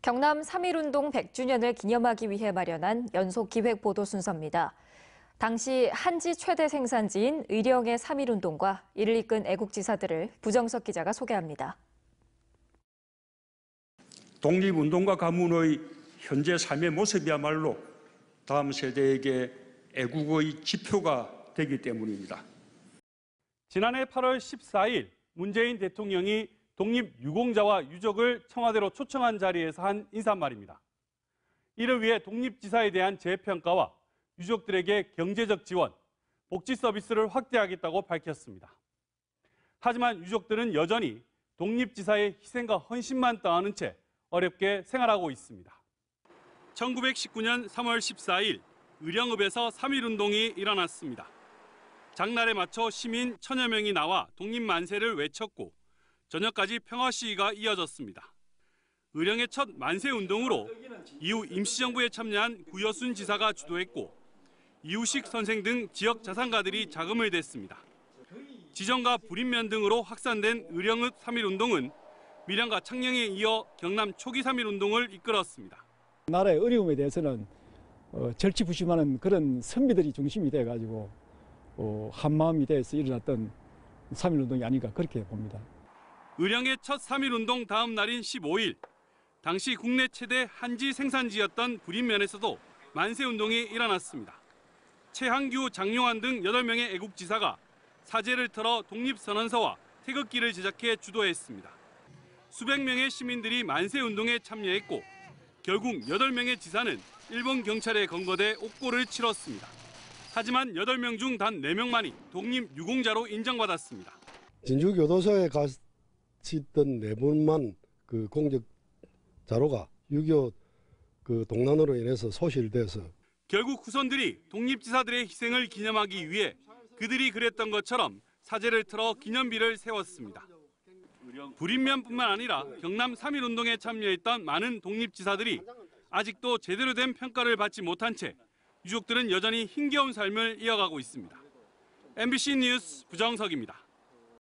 경남 3.1운동 100주년을 기념하기 위해 마련한 연속 기획 보도 순서입니다. 당시 한지 최대 생산지인 의령의 3.1운동과 이를 이끈 애국지사들을 부정석 기자가 소개합니다. 독립운동가 가문의 현재 삶의 모습이야말로 다음 세대에게 애국의 지표가 되기 때문입니다. 지난해 8월 14일 문재인 대통령이 독립 유공자와 유족을 청와대로 초청한 자리에서 한 인사말입니다. 이를 위해 독립지사에 대한 재평가와 유족들에게 경제적 지원, 복지 서비스를 확대하겠다고 밝혔습니다. 하지만 유족들은 여전히 독립지사의 희생과 헌신만 떠안은 채 어렵게 생활하고 있습니다. 1919년 3월 14일 의령읍에서 3.1운동이 일어났습니다. 장날에 맞춰 시민 천여 명이 나와 독립만세를 외쳤고 저녁까지 평화 시위가 이어졌습니다. 의령의 첫 만세 운동으로 이후 임시정부에 참여한 구여순 지사가 주도했고 이우식 선생 등 지역 자산가들이 자금을 댔습니다. 지정과 불인면 등으로 확산된 의령읍 3.1 운동은 밀양과 창녕에 이어 경남 초기 3.1 운동을 이끌었습니다. 나라의 어려움에 대해서는 어, 절치부심하는 그런 선비들이 중심이 돼가지고 어, 한마음이 돼서 일어났던 3.1 운동이 아닌가 그렇게 봅니다. 의령의 첫 3.1운동 다음 날인 15일 당시 국내 최대 한지 생산지였던 불인면에서도 만세 운동이 일어났습니다. 최한규, 장용환 등 8명의 애국지사가 사제를 털어 독립선언서와 태극기를 제작해 주도했습니다. 수백 명의 시민들이 만세 운동에 참여했고 결국 8명의 지사는 일본 경찰에 건거돼 옥고를 치렀습니다. 하지만 8명 중 단 4명만이 독립 유공자로 인정받았습니다. 진주교도소에 갇 히던 네 분만 그 공적 자료가 6.25 그 동란으로 인해서 소실돼서 결국 후손들이 독립지사들의 희생을 기념하기 위해 그들이 그랬던 것처럼 사제를 틀어 기념비를 세웠습니다. 불인면뿐만 아니라 경남 3.1운동에 참여했던 많은 독립지사들이 아직도 제대로 된 평가를 받지 못한 채 유족들은 여전히 힘겨운 삶을 이어가고 있습니다. MBC 뉴스 부정석입니다.